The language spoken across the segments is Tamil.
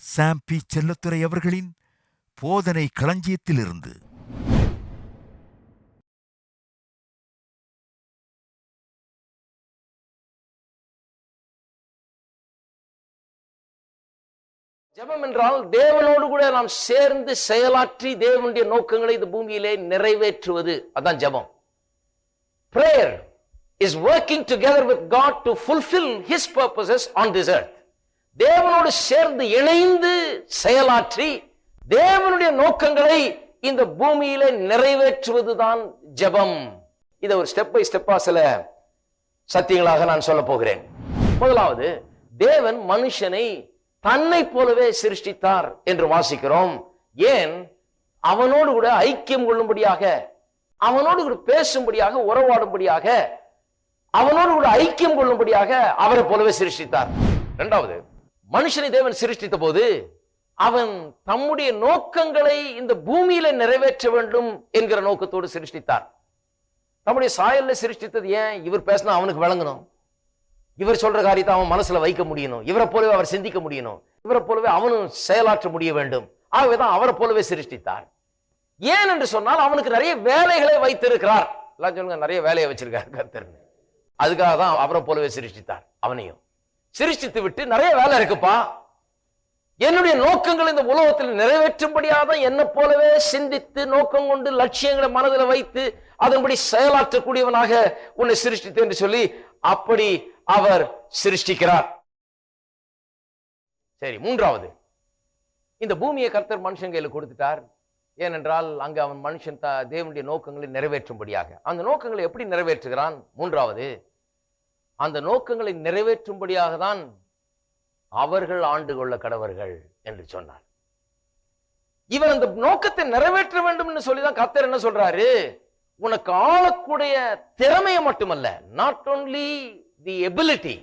சாம் பி. அவர்களின் போதனை களஞ்சியத்திலிருந்து. ஜெபம் என்றால் தேவனோடு கூட நாம் சேர்ந்து செயலாற்றி தேவனுடைய நோக்கங்களை இந்த பூமியிலே நிறைவேற்றுவது. அதான் ஜெபம். Prayer is working together with God to fulfil his purposes on this earth தேவனோடு சேர்ந்து இணைந்து செயலாற்றி தேவனுடைய நோக்கங்களை இந்த பூமியிலே நிறைவேற்றுவதுதான் ஜெபம். இதை ஒரு ஸ்டெப் பை ஸ்டெப்பா சில சத்தியங்களாக நான் சொல்ல போகிறேன். முதலாவது தேவன் மனுஷனை தன்னை போலவே சிருஷ்டித்தார் என்று வாசிக்கிறோம். ஏன்? அவனோடு கூட ஐக்கியம் கொள்ளும்படியாக அவனோடு கூட பேசும்படியாக உறவாடும்படியாக அவனோடு கூட ஐக்கியம் கொள்ளும்படியாக அவரை போலவே சிருஷ்டித்தார். இரண்டாவது மனுஷனை தேவன் சிருஷ்டித்த போது அவன் தம்முடைய நோக்கங்களை இந்த பூமியில நிறைவேற்ற வேண்டும் என்கிற நோக்கத்தோடு சிருஷ்டித்தார். நம்முடைய சாயல்ல சிருஷ்டித்தது ஏன்? இவர் பேசினா அவனுக்கு விளங்கணும். இவர் சொல்ற காரியத்தை அவன் மனசுல வைக்க முடியணும். இவரை போலவே அவர் சிந்திக்க முடியணும். இவரை போலவே அவனும் செயலாற்ற முடிய வேண்டும். ஆகவேதான் அவரை போலவே சிருஷ்டித்தார். ஏன் என்று சொன்னால் அவனுக்கு நிறைய வேலைகளை வைத்திருக்கிறார். எல்லாம் சொல்லுங்க நிறைய வேலையை வச்சிருக்காரு கர்த்தர்னு அதுக்காக தான் அவரை போலவே சிருஷ்டித்தார் அவனையும். சிருஷ்டித்து விட்டு நிறைய வேலை இருக்குப்பா. என்னுடைய நோக்கங்கள் இந்த உலகத்தில் நிறைவேற்றும்படியாக தான் போலவே சிந்தித்து நோக்கம் கொண்டு லட்சியங்களை மனதில் வைத்து அதன்படி செயலாற்றக்கூடியவனாக உன்னை சிருஷ்டித்து என்று சொல்லி அப்படி அவர் சிருஷ்டிக்கிறார். சரி மூன்றாவது. இந்த பூமியை கர்த்தர் மனுஷன் கையில் கொடுத்துட்டார். ஏனென்றால் அங்கு அவன் மனுஷன் த தேவனுடைய நோக்கங்களை நிறைவேற்றும்படியாக. அந்த நோக்கங்களை எப்படி நிறைவேற்றுகிறான்? மூன்றாவது. அந்த நோக்கங்களை நிறைவேற்றும்படியாக தான் அவர்கள் ஆண்டு கொள்ள கடவர்கள் என்று சொன்னார். இவர் அந்த நோக்கத்தை நிறைவேற்ற வேண்டும் என்று சொல்லிதான் கத்தர் என்ன சொல்றாரு? உனக்கு ஆளக்கூடிய திறமையை மட்டுமல்ல not only the ability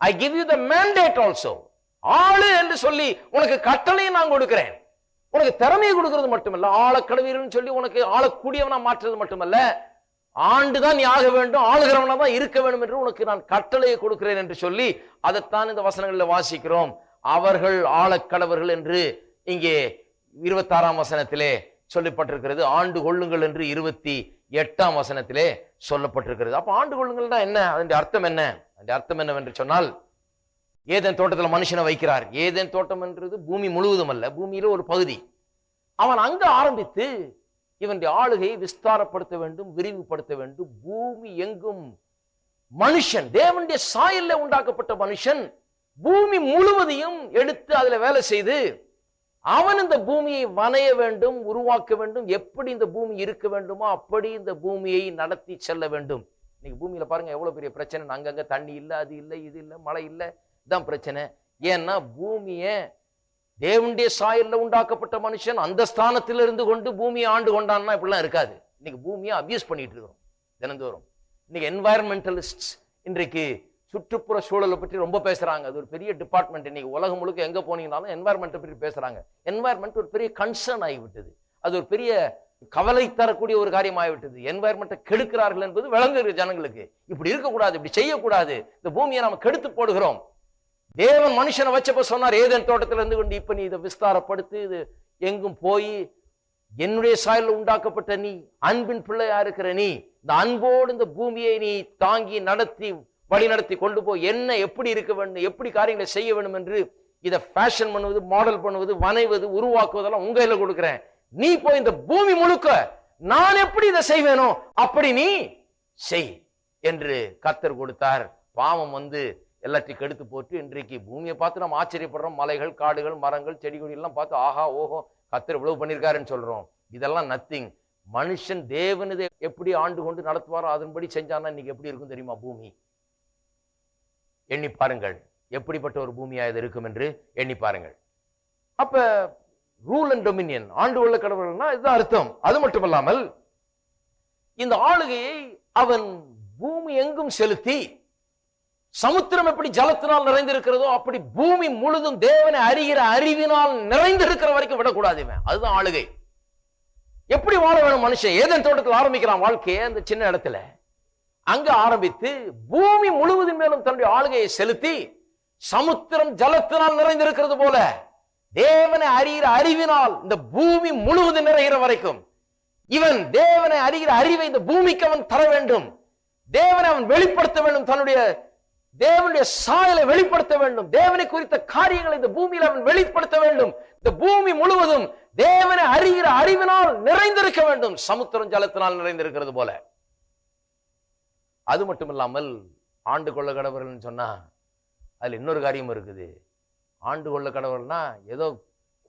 I give you the mandate also ஆளு என்று சொல்லி உனக்கு கட்டளையை நான் கொடுக்கிறேன். உனக்கு திறமையை கொடுக்கிறது மட்டுமல்ல ஆளக்கடவீர்கள் சொல்லி உனக்கு ஆளக்கூடியவனா மாற்றுறது மட்டுமல்ல ஆண்டுதான் நீ ஆக வேண்டும் ஆளுகிறவனா தான் இருக்க வேண்டும் என்று உனக்கு நான் கட்டளையை கொடுக்கிறேன் என்று சொல்லி அதைத்தான் இந்த வசனங்களில் வாசிக்கிறோம். அவர்கள் ஆளக்கடவர்கள் என்று இங்கே இருபத்தாறாம் வசனத்திலே சொல்லப்பட்டிருக்கிறது. ஆண்டு கொள்ளுங்கள் என்று இருபத்தி எட்டாம் வசனத்திலே சொல்லப்பட்டிருக்கிறது. அப்போ ஆண்டு கொள்ளுங்கள்னா என்ன? அதன் அர்த்தம் என்ன? அந்த அர்த்தம் என்னவென்று சொன்னால் ஏதேன் தோட்டத்தில் மனுஷனை வைக்கிறார். ஏதேன் தோட்டம் என்றது பூமி முழுவதும் அல்ல பூமியில ஒரு பகுதி. அவன் அங்க ஆரம்பித்து இவனுடைய ஆளுகையை விஸ்தாரப்படுத்த வேண்டும் விரிவுபடுத்த வேண்டும். பூமி எங்கும்? மனுஷன் தேவனுடைய சாயல்ல உண்டாக்கப்பட்ட மனுஷன் பூமி முழுவதையும் எடுத்து அதுல வேலை செய்து அவன் இந்த பூமியை வனைய வேண்டும் உருவாக்க வேண்டும். எப்படி இந்த பூமி இருக்க வேண்டுமோ அப்படி இந்த பூமியை நடத்தி செல்ல வேண்டும். இன்னைக்கு பூமியில பாருங்க எவ்வளவு பெரிய பிரச்சனை அங்கங்க தண்ணி இல்லை அது இல்லை இது இல்லை மழை இல்லை. இதான் பிரச்சனை. ஏன்னா பூமியை தேவனுடைய சாயல்ல உண்டாக்கப்பட்ட மனுஷன் அந்த ஸ்தானத்தில் இருந்து கொண்டு பூமியை ஆண்டு கொண்டான்னா இப்படிலாம் இருக்காது. இன்னைக்கு பூமியை அபியூஸ் பண்ணிட்டு இருக்கிறோம் தினந்தோறும். இன்னைக்கு என்வாயர்மெண்டலிஸ்ட் இன்றைக்கு சுற்றுப்புற சூழலை பற்றி ரொம்ப பேசுறாங்க. அது ஒரு பெரிய டிபார்ட்மெண்ட் இன்னைக்கு உலகம் முழுக்க எங்க போனீங்கனாலும் என்வாயர்மெண்ட்டை பற்றி பேசுறாங்க. என்வாயர்மெண்ட் ஒரு பெரிய கன்சர்ன் ஆகிவிட்டது. அது ஒரு பெரிய கவலை தரக்கூடிய ஒரு காரியம் ஆகிவிட்டது. என்வாயர்மெண்ட்டை கெடுக்கிறார்கள் என்பது விளங்குகிற ஜனங்களுக்கு. இப்படி இருக்கக்கூடாது இப்படி செய்யக்கூடாது. இந்த பூமியை நம்ம கெடுத்து போடுகிறோம். தேவன் மனுஷனை வச்சப்ப சொன்னார் ஏதேன் தோட்டத்தில் இருந்து கொண்டு இப்போ நீ இதை விஸ்தாரப்படுத்தி இது எங்கும் போய் என்னுடைய சாயலில் உண்டாக்கப்பட்ட நீ அன்பின் பிள்ளையா இருக்கிற நீ இந்த அன்போடு இந்த பூமியை நீ தாங்கி நடத்தி வழி நடத்தி கொண்டு போய் என்ன எப்படி இருக்க வேண்டும் எப்படி காரியங்களை செய்ய வேண்டும் என்று இதை ஃபேஷன் பண்ணுவது மாடல் பண்ணுவது வனைவது உருவாக்குவதெல்லாம் உங்க கையில் கொடுக்குறேன். நீ போய் இந்த பூமி முழுக்க நான் எப்படி இதை செய்வேனோ அப்படி நீ செய் என்று கத்தர் கொடுத்தார். பாவம் வந்து எல்லாத்தையும் கெடுத்து போட்டு இன்றைக்கு பூமியை பார்த்து நம்ம ஆச்சரியப்படுறோம். மலைகள் காடுகள் மரங்கள் செடி கொடி எல்லாம் பார்த்து ஆஹா ஓஹோ கத்தர் இவ்வளவு பண்ணியிருக்காருன்னு சொல்றோம். இதெல்லாம் நத்திங் மனுஷன் தேவன் எப்படி ஆண்டு கொண்டு நடத்துவாரோ அதன்படி செஞ்சான்னா இன்னைக்கு எப்படி இருக்கும் தெரியுமா பூமி? எண்ணி பாருங்கள். எப்படிப்பட்ட ஒரு பூமியா இது இருக்கும் என்று எண்ணி பாருங்கள். அப்ப ரூல் அண்ட் டொமினியன் ஆண்டு உள்ள கடவுள்னா இதுதான் அர்த்தம். அது மட்டுமல்லாமல் இந்த ஆளுகையை அவன் பூமி எங்கும் செலுத்தி சமுத்திரம் எப்படி ஜலத்தினால் நிறைந்திருக்கிறதோ அப்படி பூமி முழுதும் தேவனை அறிகிற அறிவினால் நிறைந்திருக்கிற வரைக்கும் விடக்கூடாது அதுதான் ஆளுகை. எப்படி வாழ வேணும் மனுஷன்? ஏதன் தோட்டத்தில் ஆரம்பிக்கிறான் வாழ்க்கையை அந்த சின்ன இடத்துல. அங்க ஆரம்பித்து பூமி முழுவதும் மேலும் தன்னுடைய ஆளுகையை செலுத்தி சமுத்திரம் ஜலத்தினால் நிறைந்திருக்கிறது போல தேவனை அறிகிற அறிவினால் இந்த பூமி முழுவதும் நிறைகிற வரைக்கும் இவன் தேவனை அறிகிற அறிவை இந்த பூமிக்கு அவன் தர வேண்டும். தேவனை அவன் வெளிப்படுத்த வேண்டும் தன்னுடைய தேவனுடைய சாயலை வெளிப்படுத்த வேண்டும். தேவனை குறித்த காரியங்களை இந்த பூமியில் அவன் வெளிப்படுத்த வேண்டும். இந்த பூமி முழுவதும் தேவனை அறிகிற அறிவினால் நிறைந்திருக்க வேண்டும். சமுத்திரம் ஜலத்தினால் நிறைந்திருக்கிறது போல. அது மட்டும் இல்லாமல் ஆண்டு கொள்ள கடவுள் சொன்னா அதுல இன்னொரு காரியம் இருக்குது. ஆண்டு கொள்ள கடவுள்னா ஏதோ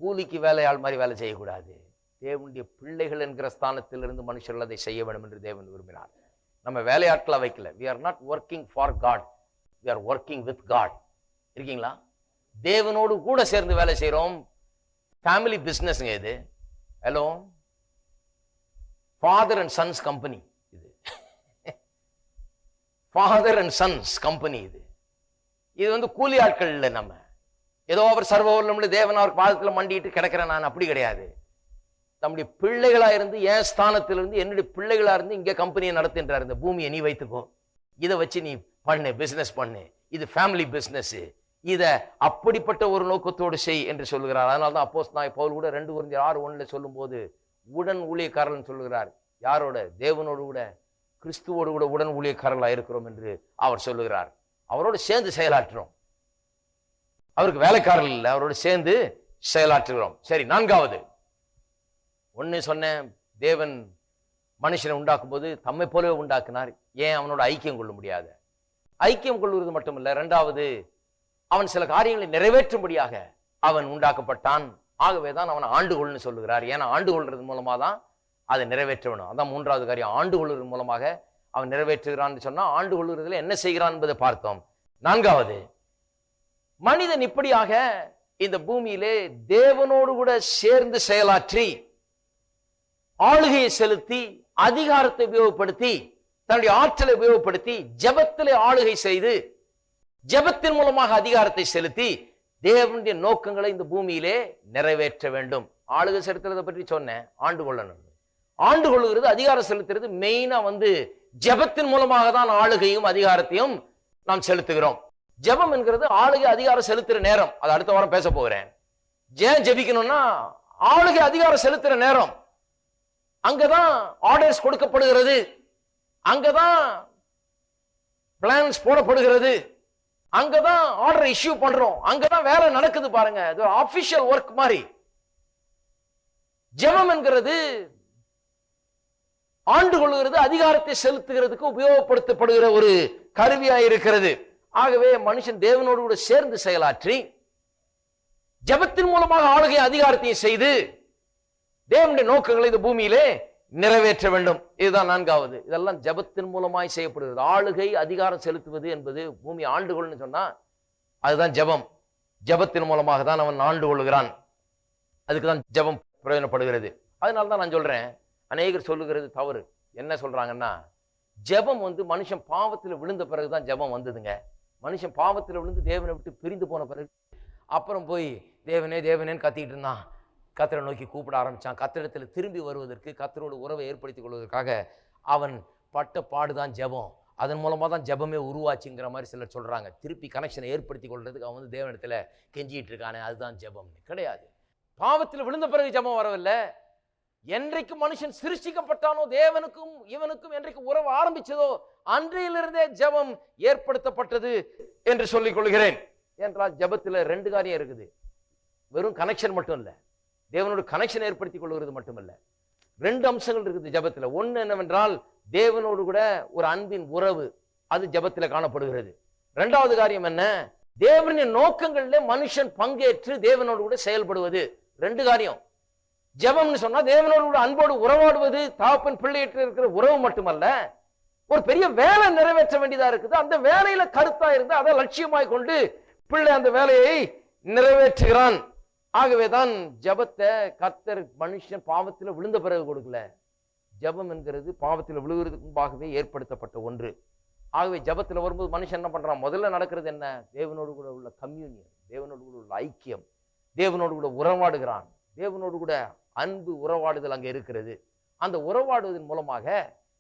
கூலிக்கு வேலையாள் மாதிரி வேலை செய்யக்கூடாது. தேவனுடைய பிள்ளைகள் என்கிற ஸ்தானத்திலிருந்து மனுஷர்கள் அதை செய்ய வேண்டும் என்று தேவன் விரும்பினார். நம்ம வேலையாட்களை வைக்கல. We are not working for God we are working with God இருக்கீங்களா? தேவனோடு கூட சேர்ந்து வேலை செய்கிறோம் ஃபேமிலி பிசினஸ்ங்க இது. Hello father and sons company இது. ஃபாதர் அண்ட் சன்ஸ் கம்பெனி இது. இது வந்து கூலி ஆட்கள் இல்லை நம்ம. ஏதோ அவர் சர்வவல்லமுள்ள தேவன் அவர் பாதத்துல மண்டிட்டு கிடக்கிறேன் நான் அப்படி கிடையாது. தம்முடைய பிள்ளைகளா இருந்து என் ஸ்தானத்திலிருந்து என்னுடைய பிள்ளைகளா இருந்து இங்கே கம்பெனியை நடத்துன்றார் இந்த பூமியை நீ வைத்துக்கோ. இதை வச்சு நீ பண்ணு பிஸ்னஸ் பண்ணு. இது ஃபேமிலி பிசினஸ் இதை அப்படிப்பட்ட ஒரு நோக்கத்தோடு செய் என்று சொல்லுகிறார். அதனால தான் அப்போஸ் நான் இப்போ கூட ரெண்டு குறிஞ்சி ஆறு ஒன்றில் சொல்லும்போது உடன் ஊழியக்காரன் சொல்லுகிறார். யாரோட? தேவனோடு கூட கிறிஸ்துவோடு கூட உடன் ஊழியக்காரர்களாக இருக்கிறோம் என்று அவர் சொல்லுகிறார். அவரோடு சேர்ந்து செயலாற்றுறோம் அவருக்கு வேலைக்காரர்கள் இல்லை. அவரோடு சேர்ந்து செயலாற்றுகிறோம். சரி நான்காவது. ஒன்னு சொன்னேன் தேவன் மனுஷனை உண்டாக்கும் போது தம்மை போலவே உண்டாக்குனார். ஏன்? அவனோட ஐக்கியம் கொள்ள முடியாத. ஐக்கியம் கொள்வது மட்டுமல்ல இரண்டாவது அவன் சில காரியங்களை நிறைவேற்றும்படியாக அவன் உண்டாக்கப்பட்டான். ஆகவே தான் அவன் ஆண்டுகொள்னு சொல்லுகிறார். ஏன்னா ஆண்டு கொள்றது மூலமா தான் அதை நிறைவேற்ற வேணும். அதான் மூன்றாவது காரியம். ஆண்டு கொள்வது மூலமாக அவன் நிறைவேற்றுகிறான்னு சொன்னா ஆண்டு கொள்வதில் என்ன செய்கிறான் என்பதை பார்த்தோம். நான்காவது மனிதன் இப்படியாக இந்த பூமியிலே தேவனோடு கூட சேர்ந்து செயலாற்றி ஆளுகையை செலுத்தி அதிகாரத்தை உபயோகப்படுத்தி தன்னுடைய ஆற்றலை உபயோகப்படுத்தி ஜபத்திலே ஆளுகை செய்து ஜெபத்தின் மூலமாக அதிகாரத்தை செலுத்தி தேவனுடைய நோக்கங்களை இந்த பூமியிலே நிறைவேற்ற வேண்டும். ஆளுகை செலுத்துறதை பற்றி சொன்னேன். ஆண்டு கொள்ளணும். ஆண்டு கொள்ளுகிறது அதிகாரம் செலுத்துறது மெயினா வந்து ஜெபத்தின் மூலமாக தான் ஆளுகையும் அதிகாரத்தையும் நாம் செலுத்துகிறோம். ஜெபம் என்கிறது ஆளுகை அதிகாரம் செலுத்துற நேரம். அது அடுத்த வாரம் பேச போகிறேன். ஏன் ஜெபிக்கணும்னா ஆளுகை அதிகாரம் செலுத்துற நேரம். அங்கதான் ஆர்டர்ஸ் கொடுக்கப்படுகிறது. அங்கதான் பிளான்ஸ் போடப்படுகிறது. அங்கதான் ஆர்டர் இஷ்யூ பண்றோம். அங்கதான் வேலை நடக்குது பாருங்க. அது ஆபிஷியல் ஒர்க் மாதிரி. ஜெபம் என்கிறது ஆண்டு கொள்கிறது அதிகாரத்தை செலுத்துகிறதுக்கு உபயோகப்படுத்தப்படுகிற ஒரு கருவியா இருக்கிறது. ஆகவே மனுஷன் தேவனோடு கூட சேர்ந்து செயலாற்றி ஜெபத்தின் மூலமாக ஆளுகை அதிகாரத்தையும் செய்து தேவனுடைய நோக்கங்களை இந்த பூமியிலே நிறைவேற்ற வேண்டும். இதுதான் நான்காவது. இதெல்லாம் ஜெபத்தின் மூலமாய் செய்யப்படுகிறது. ஆளுகை அதிகாரம் செலுத்துவது என்பது பூமி ஆண்டுகொள்னு சொன்னா அதுதான் ஜெபம். ஜெபத்தின் மூலமாக தான் அவன் ஆண்டு கொள்கிறான். அதுக்கு தான் ஜெபம் பிரயோஜனப்படுகிறது. அதனால தான் நான் சொல்றேன் அநேகர் சொல்லுகிறது தவறு. என்ன சொல்றாங்கன்னா ஜெபம் வந்து மனுஷன் பாவத்தில் விழுந்த பிறகுதான் ஜெபம் வந்ததுங்க. மனுஷன் பாவத்தில் விழுந்து தேவனை விட்டு பிரிந்து போன பிறகு அப்புறம் போய் தேவனே தேவனேன்னு கத்திக்கிட்டு இருந்தான். கத்தரை நோக்கி கூப்பிட ஆரம்பித்தான் கத்திரத்தில் திரும்பி வருவதற்கு கத்தரோடு உறவை ஏற்படுத்திக் கொள்வதற்காக அவன் பட்ட பாடுதான் ஜெபம். அதன் மூலமாக தான் ஜெபமே உருவாச்சுங்கிற மாதிரி சிலர் சொல்கிறாங்க திருப்பி கனெக்ஷனை ஏற்படுத்தி கொள்றதுக்கு அவன் வந்து தேவனத்தில் கெஞ்சிக்கிட்டு இருக்கானே அதுதான் ஜபம்னு கிடையாது. பாவத்தில் விழுந்த பிறகு ஜெபம் வரவில்லை. என்றைக்கு மனுஷன் சிருஷ்டிக்கப்பட்டானோ தேவனுக்கும் இவனுக்கும் என்றைக்கு உறவு ஆரம்பிச்சதோ அன்றையிலிருந்தே ஜெபம் ஏற்படுத்தப்பட்டது என்று சொல்லிக் கொள்கிறேன். என்றால் ஜபத்தில் ரெண்டு காரியம் இருக்குது. வெறும் கனெக்ஷன் மட்டும் இல்லை. தேவனோட கனெக்ஷன் ஏற்படுத்திக் கொள்கிறது மட்டுமல்ல. ரெண்டு அம்சங்கள் இருக்குது ஜெபத்துல. ஒண்ணு என்னவென்றால் தேவனோடு கூட ஒரு அன்பின் உறவு அது ஜெபத்துல காணப்படுகிறது. ரெண்டாவது காரியம் என்ன? தேவனின் நோக்கங்களில் மனுஷன் பங்கேற்று தேவனோடு கூட செயல்படுவது. ரெண்டு காரியம். ஜெபம்னு சொன்னா தேவனோடு கூட அன்போடு உறவாடுவது தாப்பன் பிள்ளையிட்டு இருக்கிற உறவு மட்டுமல்ல ஒரு பெரிய வேலை நிறைவேற்ற வேண்டியதா இருக்குது. அந்த வேலையில கருத்தா இருந்து அதை லட்சியமாய் கொண்டு பிள்ளை அந்த வேலையை நிறைவேற்றுகிறான். ஆகவேதான் ஜெபத்தை கர்த்தர் மனுஷன் பாவத்தில் விழுந்த பிறகு கொடுக்கல. ஜெபம் என்கிறது பாவத்தில் விழுகிறதுக்கு முன்பாகவே ஏற்படுத்தப்பட்ட ஒன்று. ஆகவே ஜபத்தில் வரும்போது மனுஷன் என்ன பண்ணுறான் முதல்ல நடக்கிறது என்ன? தேவனோடு கூட உள்ள கம்யூனியன் தேவனோடு கூட உள்ள ஐக்கியம் தேவனோடு கூட உறவாடுகிறான் தேவனோடு கூட அன்பு உறவாடுதல் அங்கே இருக்கிறது. அந்த உறவாடுவதன் மூலமாக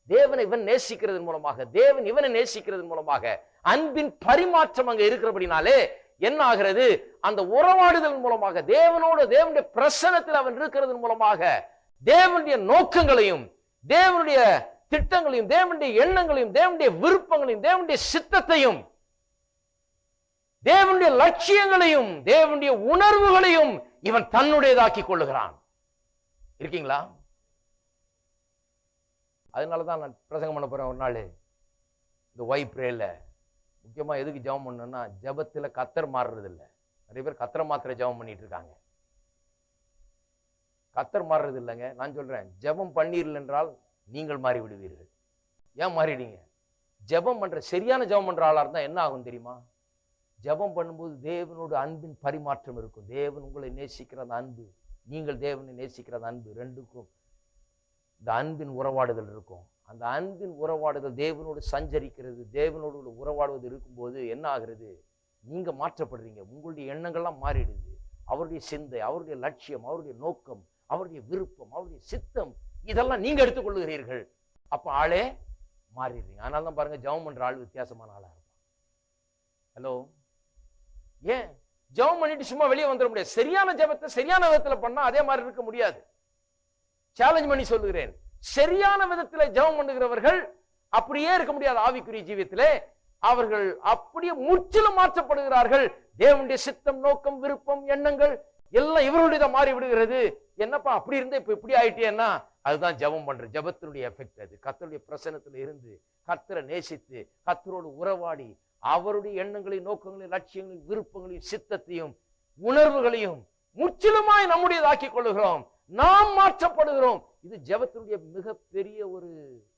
தேவனை இவன் நேசிக்கிறதன் மூலமாக தேவன் இவனை நேசிக்கிறதன் மூலமாக அன்பின் பரிமாற்றம் அங்கே இருக்கிறபடினாலே என்ன ஆகிறது? அந்த உறவாடுதல் மூலமாக தேவனோடு தேவனுடைய பிரசனத்தில் அவன் இருக்கிறது மூலமாக தேவனுடைய நோக்கங்களையும் தேவனுடைய திட்டங்களையும் தேவனுடைய எண்ணங்களையும் தேவனுடைய விருப்பங்களையும் தேவனுடைய சித்தத்தையும் தேவனுடைய லட்சியங்களையும் தேவனுடைய உணர்வுகளையும் இவன் தன்னுடையதாக்கி கொள்ளுகிறான். இருக்கீங்களா? அதனாலதான் நான் பிரசங்கம் பண்ண போறேன் ஒரு நாள். இந்த ஒய்ப்ரேல முக்கியமாக முக்கியமா எதுக்கு ஜெபம் பண்ணணும்னா ஜெபத்துல கத்தர் மாறுறது இல்ல நிறைய பேர் கத்தரை மாத்திர ஜெபம் பண்ணிட்டு இருக்காங்க. கத்தர் மாறுறது இல்லைங்க. நான் சொல்றேன் ஜெபம் பண்ணீர்கள் என்றால் நீங்கள் மாறி விடுவீர்கள் ஏன் மாறிடுங்க ஜெபம் பண்ற சரியான ஜெபம் பண்ற ஆளா இருந்தா என்ன ஆகும் தெரியுமா? ஜெபம் பண்ணும்போது தேவனோட அன்பின் பரிமாற்றம் இருக்கும். தேவன் உங்களை நேசிக்கிற அந்த அன்பு நீங்கள் தேவனை நேசிக்கிற அந்த அன்பு ரெண்டுக்கும் இந்த அன்பின் உறவாடுதல் இருக்கும். அந்த அன்பின் உறவாடுதல் தேவனோடு சஞ்சரிக்கிறது தேவனோடு உறவாடுவது இருக்கும்போது என்ன ஆகிறது? நீங்கள் மாற்றப்படுறீங்க. உங்களுடைய எண்ணங்கள்லாம் மாறிடுது. அவருடைய சிந்தை அவருடைய லட்சியம் அவருடைய நோக்கம் அவருடைய விருப்பம் அவருடைய சித்தம் இதெல்லாம் நீங்கள் எடுத்துக்கொள்ளுகிறீர்கள். அப்போ ஆளே மாறிடுறீங்க. அதனால தான் பாருங்க ஜெபம் பண்ணுற ஆள் வித்தியாசமான ஆளாக இருப்பான். ஹலோ ஏன்? ஜெபம் பண்ணிட்டு சும்மா வெளியே வந்துட முடியாது. சரியான ஜெபத்தை சரியான விதத்துல பண்ணால் அதே மாதிரி இருக்க முடியாது. சேலஞ்ச் பண்ணி சொல்லுகிறேன். சரியான விதத்துல ஜெபம் பண்ணுகிறவர்கள் அப்படியே இருக்க முடியாது ஆவிக்குரிய ஜீவியத்திலே. அவர்கள் அப்படியே முற்றிலும் மாற்றப்படுகிறார்கள். தேவனுடைய சித்தம் நோக்கம் விருப்பம் எண்ணங்கள் எல்லாம் இவருடைய மாறி விடுகிறது என்னப்பா அப்படி இருந்தா இப்ப இப்படி ஆயிட்டேன்னா அதுதான் ஜெபம் பண்ற ஜெபத்தினுடைய எஃபெக்ட் அது. கத்தருடைய பிரசனத்துல இருந்து கத்தரை நேசித்து கத்தரோடு உறவாடி அவருடைய எண்ணங்களையும் நோக்கங்களையும் லட்சியங்களையும் விருப்பங்களையும் சித்தத்தையும் உணர்வுகளையும் முற்றிலுமாய் நம்முடையதாக்கிக் கொள்ளுகிறோம். நாம் மாற்றப்படுகிறோம். இது ஜெபத்தினுடைய மிகப்பெரிய ஒரு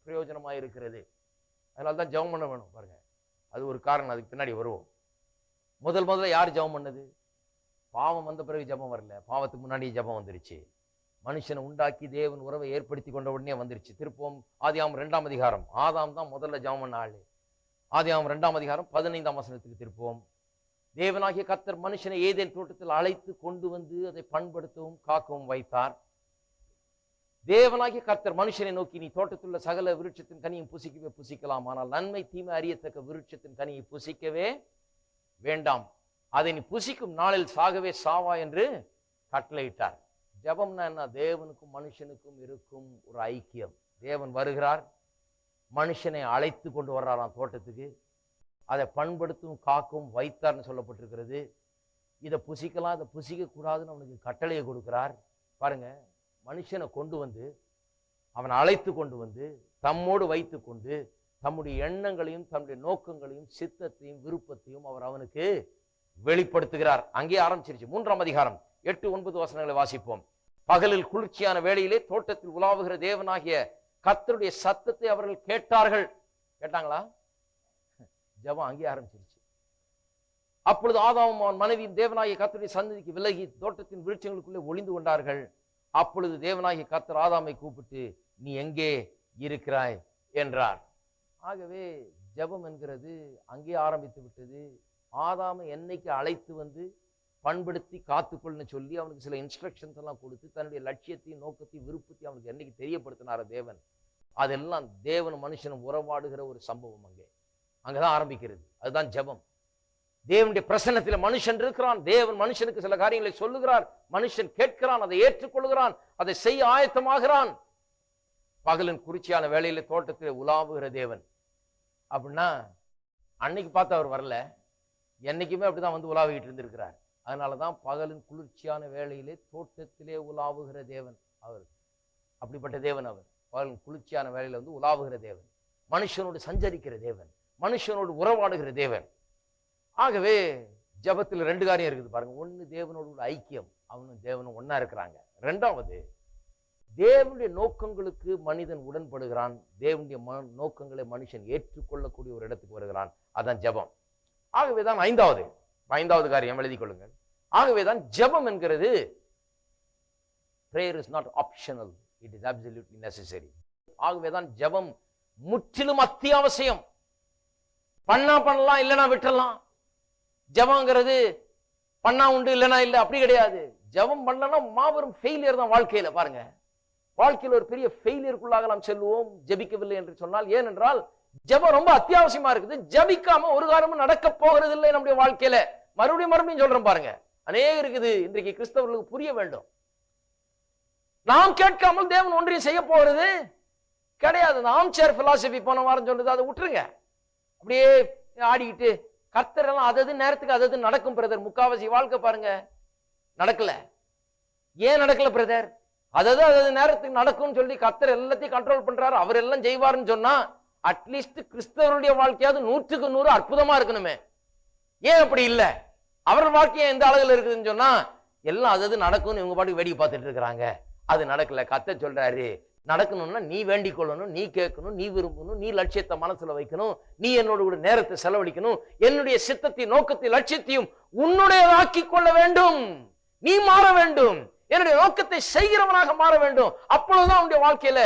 பிரயோஜனமா இருக்கிறது அதனால தான் ஜெபம் பண்ண வேணும் பாருங்க. அது ஒரு காரணம் அதுக்கு பின்னாடி வருவோம். முதல் முதல்ல யார் ஜெபம் பண்ணது? பாவம் வந்த பிறகு ஜெபம் வரல. பாவத்துக்கு முன்னாடி ஜெபம் வந்துருச்சு. மனுஷனை உண்டாக்கி தேவன் உறவை ஏற்படுத்தி கொண்ட உடனே வந்துருச்சு. திருப்பம் ஆதியாம் ரெண்டாம் அதிகாரம். ஆதாம் தான் முதல்ல ஜெபம் பண்ண ஆளு. ஆதியாம் ரெண்டாம் அதிகாரம் பதினைந்தாம் வசனத்துக்கு திருப்போம். தேவனாகிய கத்தர் மனுஷனை ஏதேன் தோட்டத்தில் அழைத்து கொண்டு வந்து அதை பண்படுத்தவும் காக்கவும் வைத்தார். தேவனாகிய கர்த்தர் மனுஷனை நோக்கி நீ தோட்டத்துள்ள சகல விருட்சத்தின் கனியும் புசிக்கவே புசிக்கலாம். ஆனால் நன்மை தீமை அறியத்தக்க விருட்சத்தின் கனியை புசிக்கவே வேண்டாம். அதை நீ புசிக்கும் நாளில் சாகவே சாவா என்று கட்டளையிட்டார். ஜெபம்னா என்ன? தேவனுக்கும் மனுஷனுக்கும் இருக்கும் ஒரு ஐக்கியம். தேவன் வருகிறார். மனுஷனை அழைத்து கொண்டு வர்றாராம் தோட்டத்துக்கு. அதை பண்படுத்தும் காக்கும் வைத்தார்னு சொல்லப்பட்டிருக்கிறது. இதை புசிக்கலாம் அதை புசிக்க கூடாதுன்னு அவனுக்கு கட்டளையை கொடுக்கிறார். பாருங்க மனுஷனை கொண்டு வந்து அவனை அழைத்து கொண்டு வந்து தம்மோடு வைத்து கொண்டு தம்முடைய எண்ணங்களையும் தம்முடைய நோக்கங்களையும் சித்தத்தையும் விருப்பத்தையும் அவர் அவனுக்கு வெளிப்படுத்துகிறார். அங்கே ஆரம்பிச்சிருச்சு. மூன்றாம் அதிகாரம். எட்டு ஒன்பது வசனங்களை வாசிப்போம். பகலில் குளிர்ச்சியான வேளையிலே தோட்டத்தில் உலாவுகிற தேவனாகிய கத்தருடைய சத்தத்தை அவர்கள் கேட்டார்கள். கேட்டாங்களா? ஜெபம் அங்கே ஆரம்பிச்சிருச்சு. அப்பொழுது ஆதாமும் அவன் மனைவியும் தேவநாயக கத்தருடைய சந்ததிக்கு விலகி தோட்டத்தின் விருட்சங்களுக்குள்ளே ஒளிந்து கொண்டார்கள். அப்பொழுது தேவநாயகி கத்தர் ஆதாமை கூப்பிட்டு நீ எங்கே இருக்கிறாய்? என்றார். ஆகவே ஜெபம் என்கிறது அங்கே ஆரம்பித்து விட்டது. ஆதாமை என்னைக்கு அழைத்து வந்து பண்படுத்தி காத்துக்கொள்னு சொல்லி அவனுக்கு சில இன்ஸ்ட்ரக்ஷன்ஸ் எல்லாம் கொடுத்து தன்னுடைய லட்சியத்தையும் நோக்கத்தையும் விருப்பத்தையும் அவனுக்கு என்னைக்கு தெரியப்படுத்தினார தேவன் அதெல்லாம் தேவன் மனுஷனும் உறவாடுகிற ஒரு சம்பவம் அங்கே. அங்கதான் ஆரம்பிக்கிறது. அதுதான் ஜெபம். தேவனுடைய பிரசன்னத்துல மனுஷன் இருக்கிறான். தேவன் மனுஷனுக்கு சில காரியங்களை சொல்லுகிறார். மனுஷன் கேட்கிறான் அதை ஏற்றுக்கொள்கிறான் அதை செய்ய ஆயத்தமாகிறான். பகலின் குறிச்சியான வேலையில தோட்டத்தில் உலாவுகிற தேவன். அப்படின்னா அன்னைக்கு பார்த்து அவர் வரல. என்னைக்குமே அப்படிதான் வந்து உலாவிக்கிட்டு இருந்திருக்கிறார். அதனாலதான் பகலின் குளிர்ச்சியான வேலையிலே தோட்டத்திலே உலாவுகிற தேவன் அவர். அப்படிப்பட்ட தேவன் அவர். பகலின் குளிர்ச்சியான வேலையில வந்து உலாவுகிற தேவன். மனுஷனோடு சஞ்சரிக்கிற தேவன். மனுஷனோடு உறவாடுகிற தேவன். ஆகவே ஜபத்தில் ரெண்டு காரியம் இருக்குது பாருங்க. ஒண்ணு தேவனோடு உள்ள ஐக்கியம் அவனும் தேவனும் ஒன்றா இருக்கிறாங்க. ரெண்டாவது தேவனுடைய நோக்கங்களுக்கு மனிதன் உடன்படுகிறான். தேவனுடைய ம- நோக்கங்களை மனுஷன் ஏற்றுக்கொள்ளக்கூடிய ஒரு இடத்துக்கு வருகிறான். அதான் ஜெபம். ஆகவேதான் ஐந்தாவது ஐந்தாவது காரியம் எழுதி கொள்ளுங்கள். ஆகவே தான் ஜெபம் என்கிறது prayer is not optional it is absolutely necessary ஆகவேதான் ஜெபம் முற்றிலும் அத்தியாவசியம். பண்ணா பண்ணலாம் இல்லைனா விட்டுறலாம் ஜபங்கிறது பண்ணா உண்டு இல்லைனா இல்லை அப்படி கிடையாது. ஜெபம் பண்ணலன்னா மாபெரும் ஃபெயிலியர் தான் வாழ்க்கையில பாருங்க. வாழ்க்கையில் ஒரு பெரிய ஃபெயிலியருக்குள்ளாக நாம் செல்வோம் ஜெபிக்கவில்லை என்று சொன்னால். ஏனென்றால் ஜெபம் ரொம்ப அத்தியாவசியமா இருக்குது. ஜெபிக்காம ஒரு காலமும் நடக்க போகிறது இல்லை நம்முடைய வாழ்க்கையில. மறுபடியும் மறுபடியும் சொல்றேன் பாருங்க. அநேக இருக்குது. இன்றைக்கு கிறிஸ்தவர்களுக்கு புரிய வேண்டும். நாம் கேட்காமல் தேவன் ஒன்றையும் செய்ய போறது கிடையாது. நாம் சேர் பிலாசபி போன வாரம் சொன்னது அதை விட்டுருங்க. அப்படியே ஆடிக்கிட்டு கர்த்தரெல்லாம் அதது நேரத்துக்கு அதது நடக்கும் பிரதர் முக்காவாசி வாழ்க்கை பாருங்க. நடக்கல. ஏன் நடக்கல பிரதர் அதது அதது நேரத்துக்கு நடக்கும்னு சொல்லி கர்த்தர் எல்லாத்தையும் கண்ட்ரோல் பண்றாரு. அவர் எல்லாம் செய்வாருன்னு சொன்னா அட்லீஸ்ட் கிறிஸ்தவருடைய வாழ்க்கையாவது நூற்றுக்கு நூறு அற்புதமா இருக்கணுமே. ஏன் அப்படி இல்ல? அவர் வாழ்க்கையை எந்த அளவில் இருக்குதுன்னு சொன்னா எல்லாம் அதது நடக்கும்னு இவங்க பாட்டுக்கு வேடிக்கை பார்த்துட்டு இருக்கிறாங்க. அது நடக்கல. கத்த சொல்றாரு நடக்கணும்னா நீ வேண்டிக் கொள்ளணும் நீ கேட்கணும் நீ விரும்பணும் நீ லட்சியத்தை மனசுல வைக்கணும் நீ என்னோட கூட நேரத்தை செலவழிக்கணும். என்னுடைய சித்தத்தை நோக்கத்தை லட்சியத்தையும் உன்னுடையதாக்கி கொள்ள வேண்டும். நீ மாற வேண்டும். என்னுடைய நோக்கத்தை செய்கிறவனாக மாற வேண்டும். அப்பொழுதுதான் உன்னுடைய வாழ்க்கையில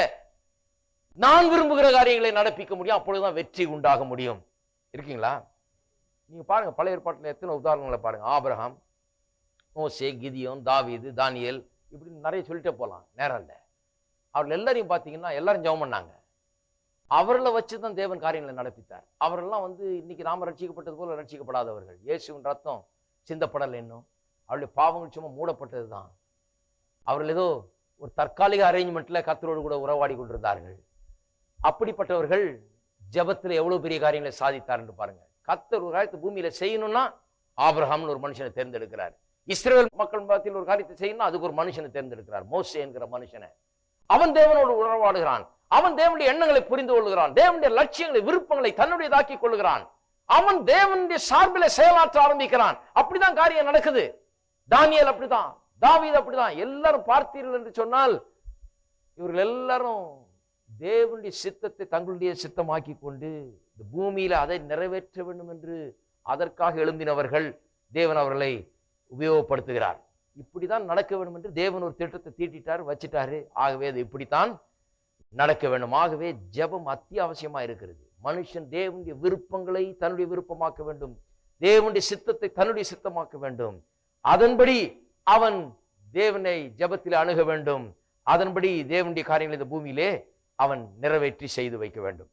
நான் விரும்புகிற காரியங்களை நடப்பிக்க முடியும். அப்பொழுதுதான் வெற்றி உண்டாக முடியும். இருக்கீங்களா? நீங்க பாருங்க பழைய ஏற்பாட்டில் எத்தனை உதாரணங்களை பாருங்க. ஆபிரகாம் ஓசே கிதியோன் தாவீது தானியல் இப்படின்னு நிறைய சொல்லிட்டே போகலாம் நேரம் இல்லை. அவர்கள் எல்லாரையும் பார்த்தீங்கன்னா எல்லாரும் ஜெபம் பண்ணாங்க. அவர்களை வச்சு தான் தேவன் காரியங்களை நடப்பித்தார் அவரெல்லாம் வந்து இன்னைக்கு நாம ரட்சிக்கப்பட்டது போல ரட்சிக்கப்படாதவர்கள். இயேசுவின் ரத்தம் சிந்தப்படலை இன்னும். அவருடைய பாவங்கள் சும்மா மூடப்பட்டது தான் அவர்கள் ஏதோ ஒரு தற்காலிக அரேஞ்ச்மெண்ட்ல கத்தரோடு கூட உறவாடி கொண்டிருந்தார்கள். அப்படிப்பட்டவர்கள் ஜபத்தில் எவ்வளோ பெரிய காரியங்களை சாதித்தார் என்று பாருங்கள். கத்தர் ஒரு காலத்து பூமியில் செய்யணும்னா ஆபிரகாம்னு ஒரு மனுஷனை தேர்ந்தெடுக்கிறார். இஸ்ரேல் மக்கள் மத்தியில் ஒரு காரியத்தை செய்யணும்னா அதுக்கு ஒரு மனுஷனை தேர்ந்தெடுக்கிறார். மோசே என்கிற மனுஷனை. அவன் தேவனோடு உணர்வாடுகிறான் அவன் தேவனுடைய எண்ணங்களை புரிந்து கொள்கிறான் தேவனுடைய லட்சியங்களை விருப்பங்களை தன்னுடையதாக்கி கொள்கிறான் அவன் தேவனுடைய சார்பில் செயலாற்ற ஆரம்பிக்கிறான். அப்படிதான் காரியம் நடக்குது. தானியல் அப்படிதான். தாவீது அப்படிதான். எல்லாரும் பார்த்தீர்கள் என்று சொன்னால் இவர்கள் எல்லாரும் தேவனுடைய சித்தத்தை தங்களுடைய சித்தமாக்கி கொண்டு இந்த பூமியில அதை நிறைவேற்ற வேண்டும் என்று அதற்காக எழும்பினவர்கள் தேவன் அவர்களை உபயோகப்படுத்துகிறார். இப்படிதான் நடக்க வேண்டும் என்று தேவன் ஒரு திட்டத்தை தீட்டிட்டார் வச்சிட்டாரு. ஆகவே அது இப்படித்தான் நடக்க வேண்டும். ஆகவே ஜெபம் அத்தியாவசியமா இருக்கிறது. மனுஷன் தேவனுடைய விருப்பங்களை தன்னுடைய விருப்பமாக்க வேண்டும். தேவனுடைய சித்தத்தை தன்னுடைய சித்தமாக்க வேண்டும். அதன்படி அவன் தேவனை ஜெபத்தில் அணுக வேண்டும். அதன்படி தேவனுடைய காரியங்களை இந்த பூமியிலே அவன் நிறைவேற்றி செய்து வைக்க வேண்டும்.